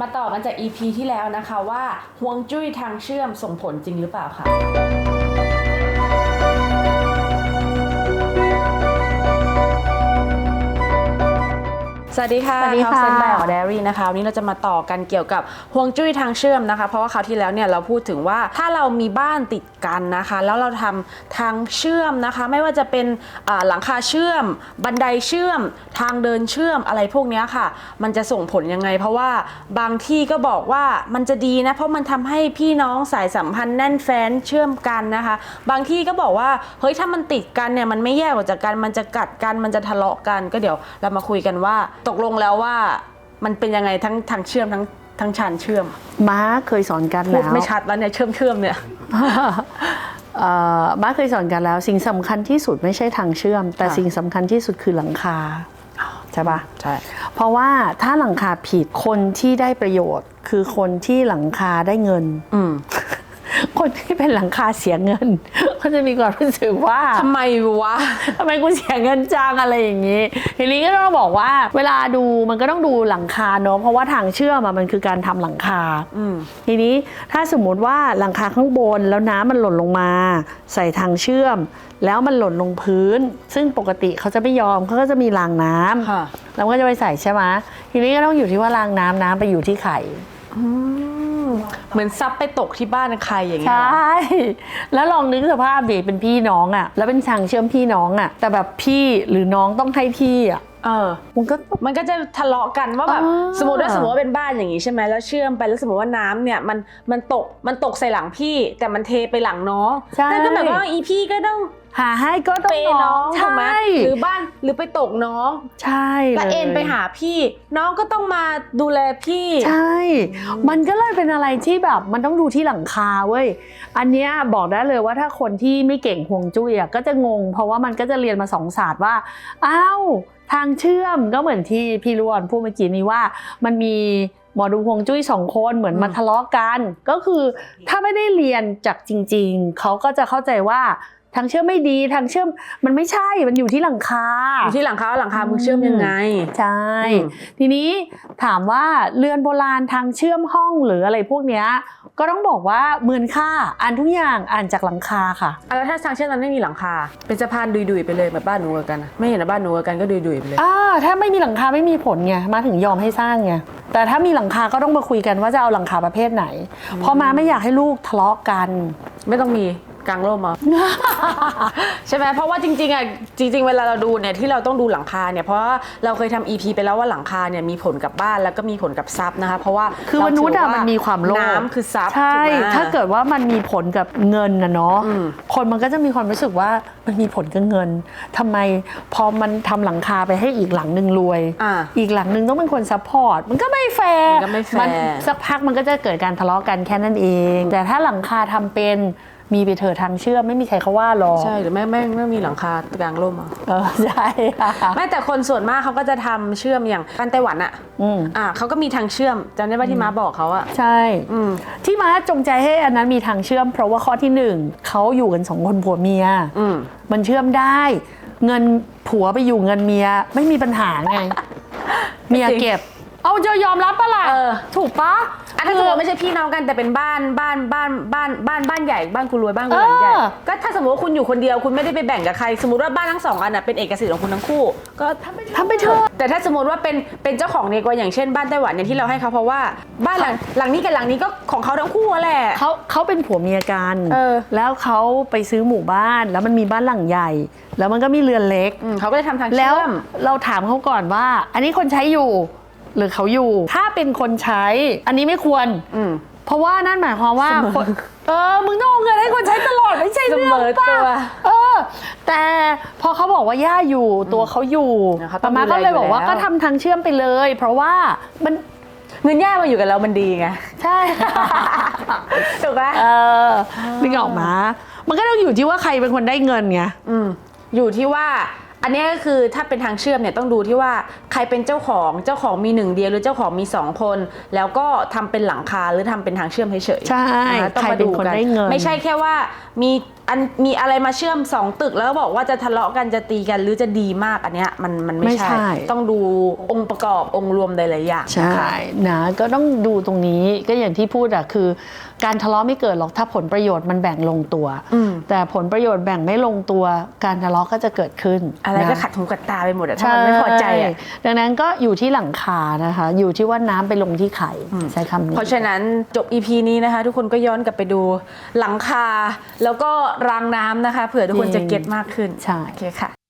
มาต่อกันจาก EP ที่แล้วนะคะว่าห่วงจุ้ยทางเชื่อมส่งผลจริงหรือเปล่าค่ะ สวัสดีค่ะสวัสดีค่ะเซนบายออเดรี่นะคะวันนี้เราจะมาต่อกันเกี่ยวกับห่วงจุ้ยทางเชื่อมนะคะ เพราะว่าคราวที่แล้วเนี่ยเราพูดถึงว่าถ้าเรามีบ้านติดกันนะคะ แล้วเราทำทางเชื่อมนะคะ ไม่ว่าจะเป็นอ่าหลังคาเชื่อม บันไดเชื่อม ทางเดินเชื่อมอะไรพวกเนี้ยค่ะ มันจะส่งผลยังไง เพราะว่าบางที่ก็บอกว่ามันจะดีนะเพราะมันทำให้พี่น้องสายสัมพันธ์แน่นแฟ้นเชื่อมกันนะคะ บางที่ก็บอกว่าเฮ้ยถ้ามันติดกันเนี่ยมันไม่แยกออกจากกันมันจะกัดกันมันจะทะเลาะกันก็เดี๋ยวเรามาคุยกันว่าตกลงแล้วว่ามันเป็นยังไงทั้งทางเชื่อมทั้งทั้งชานเชื่อมม้าเคยสอนกันพูดแล้ว ไม่ชัดแล้วเนี่ยเชื่อมเชื่อมเนี่ย เอ่อม้าเคยสอนกันแล้ว สิ่งสำคัญที่สุดไม่ใช่ทางเชื่อม แต่ค่ะ สิ่งสำคัญที่สุดคือหลังคาใช่ปะใช่ เพราะว่าถ้าหลังคาผิดคนที่ได้ประโยชน์ คือคนที่หลังคาได้เงิน อืม คนที่เป็นหลังคาเสียเงิน ก็จะมีความรู้สึกว่าทำไมวะทำไมกูเสียเงินจังอะไรอย่างนี้ ทีนี้ก็ต้องบอกว่า เวลาดูมันก็ต้องดูหลังคาเนอะเพราะว่าทางเชื่อมอะมันคือการทำหลังคาอืมทีนี้ถ้าสมมุติว่าหลังคาข้างบนแล้วน้ำมันหล่นลงมา ใส่ทางเชื่อม แล้วมันหล่นลงพื้น ซึ่งปกติเขาจะไม่ยอมเขาก็จะมีรางน้ำค่ะแล้วก็จะไปใส่ใช่ไหมทีนี้ก็ต้องอยู่ที่ว่ารางน้ำน้ำไปอยู่ที่ไข่อืม เหมือนซับไปตกที่บ้านใครอย่างเงี้ใชย่ แล้วลองนึกสภาพดิเป็นพี่น้องอะ่ะ แล้วเป็นทางเชื่อมพี่น้องอะ่ะ แต่แบบพี่หรือน้องต้องให้พี่อะ่ะ เออ มันก็ มันก็จะทะเลาะกันว่าแบบอ่าสมมติว่าสมมติว่าเป็นบ้านอย่างนี้ใช่ไหมแล้วเชื่อมไปแล้วสมมติว่าน้ำเนี่ยมันมันตกมันตกใส่หลังพี่ แต่มันเทไปหลังน้องใช่นั่นก็แบบว่าอีพี่ก็ต้องหาให้ก็ต้องเปย์น้องใชถูกไหม่หรือบ้านหรือไปตกน้องใช่แล้วลยเอ็นไปหาพี่ น้องก็ต้องมาดูแลพี่ ใช่ มันก็เลยเป็นอะไรที่แบบมันต้องดูที่หลังคาเว้ย อันเนี้ยบอกได้เลยว่าถ้าคนที่ไม่เก่งห่วงจุ้ยอะก็จะงง เพราะว่ามันก็จะเรียนมาสองศาสตร์ว่า อ้าวทางเชื่อมก็เหมือนที่พี่รวนพูดเมื่อกี้นี้ว่ามันมีหมอดูห่วงจุ้ยสองคนเหมือนอืมมาทะเลาะกัน ก็คือถ้าไม่ได้เรียนจากจริง ๆ เขาก็จะเข้าใจว่าทางเชื่อมไม่ดีทางเชื่อมมันไม่ใช่มันอยู่ที่หลังคาอยู่ที่หลังคาว่าหลังคามึงเชื่อมยังไงใช่อืมทีนี้ถามว่าเรือนโบราณทางเชื่อมห้องหรืออะไรพวกเนี้ย ก็ต้องบอกว่าเหมือนค่าอ่านทุกอย่างอ่านจากหลังคาค่ะ อะแล้วถ้าทางเชื่อมมันไม่มีหลังคา เป็นสะพานดุยๆไปเลยแบบบ้านหนูกับกันนะไม่เห็นนะบ้านหนูกับกันก็ดุยๆไปเลย อ่าถ้าไม่มีหลังคาไม่มีผลไงมาถึงยอมให้สร้างไงแต่ถ้ามีหลังคาก็ต้องมาคุยกันว่าจะเอาหลังคาประเภทไหน เพราะมาไม่อยากให้ลูกทะเลาะกัน ไม่ต้องมี กลางร่มเอาใช่ไหมเพราะว่าจริงๆอะจริง ๆ เวลาเราดูเนี่ยที่เราต้องดูหลังคาเนี่ยเพราะว่าเราเคยทำ EP ไปแล้วว่าหลังคาเนี่ยมีผลกับบ้านแล้วก็มีผลกับทรัพย์นะคะเพราะว่าคือมนุษย์อะมันมีความโลภน้ำคือทรัพย์ใช่ ถูกไหม ถ้าเกิดว่ามันมีผลกับเงินนะเนาะอืม คนมันก็จะมีความรู้สึกว่ามันมีผลกับเงินทำไมพอมันทำหลังคาไปให้อีกหลังหนึ่งรวย อ่า อีกหลังหนึ่งต้องเป็นคนซัพพอร์ตมันก็ไม่แฟร์มันก็ไม่แฟร์นสักพักมันก็จะเกิดการทะเลาะกันแค่นั้นเอง แต่ถ้าหลังคาทำเป็น มีไปเถอะทางเชื่อมไม่มีใครเขาว่าหรอกใช่หรือไม่ไม่ไม่มีหลังคากลางร่มเอาเออใช่ค่ะไม่แต่คนส่วนมากเขาก็จะทำเชื่อมอย่างบ้านไต้หวันอะอืมอ่าเขาก็มีทางเชื่อมจำได้ป่ะที่ม้าบอกเขาอะใช่ อืม ที่มาจงใจให้อันนั้นมีทางเชื่อม เพราะว่าข้อที่หนึ่งเขาอยู่กันสองคนผัวเมีย อืม มันเชื่อมได้ เงินผัวไปอยู่เงินเมียไม่มีปัญหาไง เมียเก็บ เอาจะยอมรับปะล่ะเออ ถูกปะอันนั้นสมมติไม่ใช่พี่น้องกันแต่เป็นบ้านบ้านบ้านบ้านบ้านบ้านใหญ่บ้านคุณรวยบ้านคุณหลังใหญ่เออก็ถ้าสมมติว่าคุณอยู่คนเดียวคุณไม่ได้ไปแบ่งกับใคร สมมติว่าบ้านทั้งสองอันน่ะเป็นเอกสิทธิ์ของคุณทั้งคู่ ก็ทำไปทำไปเถอะแต่ถ้าสมมติว่าเป็นเป็นเจ้าของเนี่ยก็อย่างเช่นบ้านไต้หวันเนี่ยที่เราให้เขาเพราะว่าบ้านหลังหลังนี้กับหลังนี้ก็ของเขาทั้งคู่อะแหละ เขาเขาเป็นผัวเมียกันเออ แล้วเขาไปซื้อหมู่บ้าน แล้วมันมีบ้านหลังใหญ่ แล้วมันก็มีเรือนเล็กอืมเขาก็เลยทำทางแล้เชื่วอม เราถามเขาก่อนว่า อันนี้คนใช้อยู่ หรือเขาอยู่ ถ้าเป็นคนใช้ อันนี้ไม่ควร อืม เพราะว่านั่นหมายความว่าเสมอคนเออ มึงต้องเอาเงินให้คนใช้ตลอด ไม่ใช่เรื่องเสมอป่ะตัวเออ แต่พอเขาบอกว่าย่าอยู่ตัวเขาอยู่เขาต้ป้าองมาดูแลก็เลยบอกว่าอยู่แล้ว ก็ทำทางเชื่อมไปเลย เพราะว่ามันเงินย่ามาอยู่กับเรามันดีไง ใช่ ถูกปะเออนึกออกมา มันก็ต้องอยู่ที่ว่าใครเป็นคนได้เงินไงอืมอยู่ที่ว่า อันเนี้ยก็คือถ้าเป็นทางเชื่อมเนี่ยต้องดูที่ว่าใครเป็นเจ้าของเจ้าของมีหนึ่งเดียวหรือเจ้าของมีสองคน แล้วก็ทำเป็นหลังคาหรือทำเป็นทางเชื่อมเฉยๆใช่นะคะต้องใครมาเป็นดูคนกันได้เงินไม่ใช่แค่ว่ามี อันมีอะไรมาเชื่อมสองตึกแล้วก็บอกว่าจะทะเลาะกันจะตีกันหรือจะดีมากอันเนี้ยมันมันไม่ไม่ใช่ ใช่ ต้องดูองค์ประกอบองค์รวมหลายๆอย่างใช่นะคะ นะก็ต้องดูตรงนี้ก็อย่างที่พูดอะคือ การทะเลาะไม่เกิดหรอกถ้าผลประโยชน์มันแบ่งลงตัว อืม แต่ผลประโยชน์แบ่งไม่ลงตัวการทะเลาะก็จะเกิดขึ้นอะไรก็นขัดหูขัดตาไปหมดอะถ้ามันไม่พอใจอะ ช่ดังนั้นก็อยู่ที่หลังคานะคะ อยู่ที่ว่าน้ำไปลงที่ไข่ใช้คำนี้ เพราะฉะนั้นจบ EP นี้นะคะ ทุกคนก็ย้อนกลับไปดูหลังคา แล้วก็รางน้ำนะคะ เผื่อทุกคนจะเก็ตมากขึ้นใช่ โอเคค่ะ